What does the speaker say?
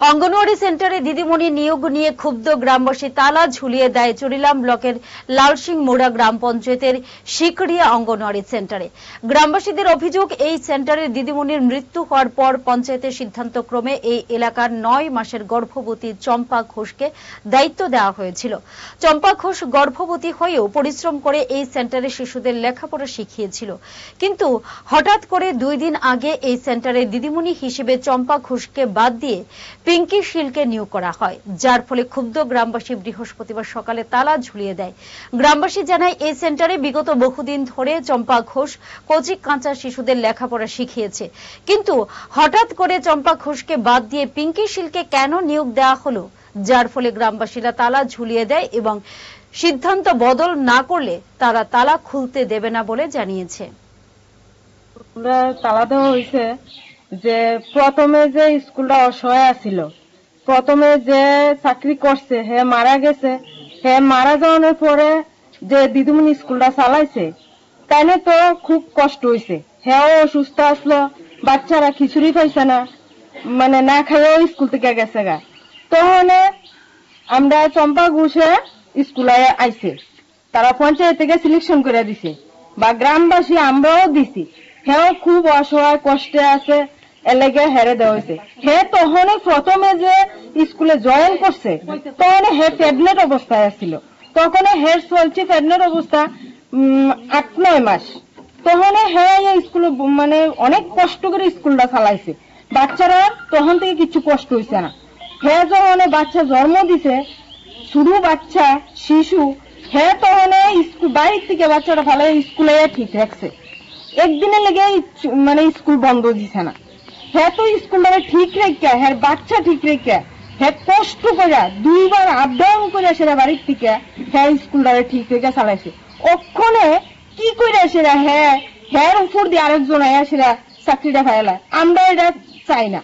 অঙ্গনওয়াড়ি সেন্টারে দিদিমণি নিয়োগ নিয়ে ক্ষুব্ধ গ্রামবাসী তালা ঝুলিয়ে দেয় চুরিলাম ব্লকের লালসিং মোড়া গ্রাম পঞ্চায়েতের শিকড়িয়া অঙ্গনওয়াড়ি সেন্টারে। গ্রামবাসীদের অভিযোগ, এই সেন্টারের দিদিমণির মৃত্যু হওয়ার পর পঞ্চায়েতের সিদ্ধান্ত ক্রমে এই এলাকার নয় মাসের গর্ভবতী চম্পা ঘোষকে দায়িত্ব দেওয়া হয়েছিল। চম্পা ঘোষ গর্ভবতী হয়েও পরিশ্রম করে এই সেন্টারে শিশুদের লেখাপড়া শিখিয়েছিল। কিন্তু হঠাৎ করে দুই দিন আগে এই সেন্টারে দিদিমণি হিসেবে চম্পা ঘোষকে বাদ দিয়ে পিঙ্কি শীলকে নিয়োগ করা হয়, যার ফলে ক্ষুব্ধ গ্রামবাসী বৃহস্পতিবার সকালে তালা ঝুলিয়ে দেয়। গ্রামবাসী জানায়, এই সেন্টারে বিগত বহুদিন ধরে চম্পা ঘোষ, কচি কাঁচা শিশুদের লেখাপড়া শিখিয়েছে। কিন্তু হঠাৎ করে চম্পা ঘোষকে বাদ দিয়ে পিঙ্কি শীলকে কেন নিয়োগ দেওয়া হলো? যার ফলে গ্রামবাসীরা তালা ঝুলিয়ে দেয় এবং সিদ্ধান্ত বদল না করলে তারা তালা খুলতে দেবে না বলে জানিয়েছে। তালা দেওয়া হয়েছে। যে প্রথমে যে স্কুলটা অসহায় ছিল প্রথমে যে চাকরি করছে, হে মারা গেছে, হে মারা যাওয়ার পরে যে দিদিমণি স্কুলটা চালাইছে, তাইলে তো খুব কষ্ট হয়েছে হেও অসুস্থ আসলো, বাচ্চারা খিচুড়ি পাইছে না মানে না খাইও স্কুল থেকে গেছে গা। তখন আমরা চম্পা ঘুষে স্কুলে আইছে, তারা পঞ্চায়েত থেকে সিলেকশন করে দিছে, বা গ্রামবাসী আমরাও দিছি। হেও খুব অসহায়, কষ্টে আছে এলাকে হেরে দেওয়া হয়েছে হে তখন প্রথমে যে স্কুলে জয়েন করছে, তখন হে প্রেগনেন্ট অবস্থায় আছিল। তখন হের চলছে প্রেগনেন্ট অবস্থা আট, নয় মাস। তখন হে স্কুলে মানে অনেক কষ্ট করে স্কুলটা চালাইছে। বাচ্চারা তখন থেকে কিছু কষ্ট হয়েছে না। হে যখন বাচ্চা জন্ম দিছে, শুধু বাচ্চা, শিশু, হে তখন বাড়ির থেকে বাচ্চাটা ভালো স্কুলে ঠিক রাখছে। একদিনের লেগে মানে স্কুল বন্ধ দিছে না। হ্যাঁ তো স্কুলটা ঠিক রেখে হ্যাঁ বাচ্চা ঠিক রেখে হ্যাঁ কষ্ট করে দুইবার আপ ডাউন করে সেটা বাড়ির থেকে হ্যাঁ স্কুলটা ঠিক রেখে চালাইছে। অক্ষণে কি করে সেরা হ্যাঁ হ্যাঁ উপর দিয়ে আরেকজন আয়া সেরা চাকরিটা ফাইলা আমরা এটা চাই না।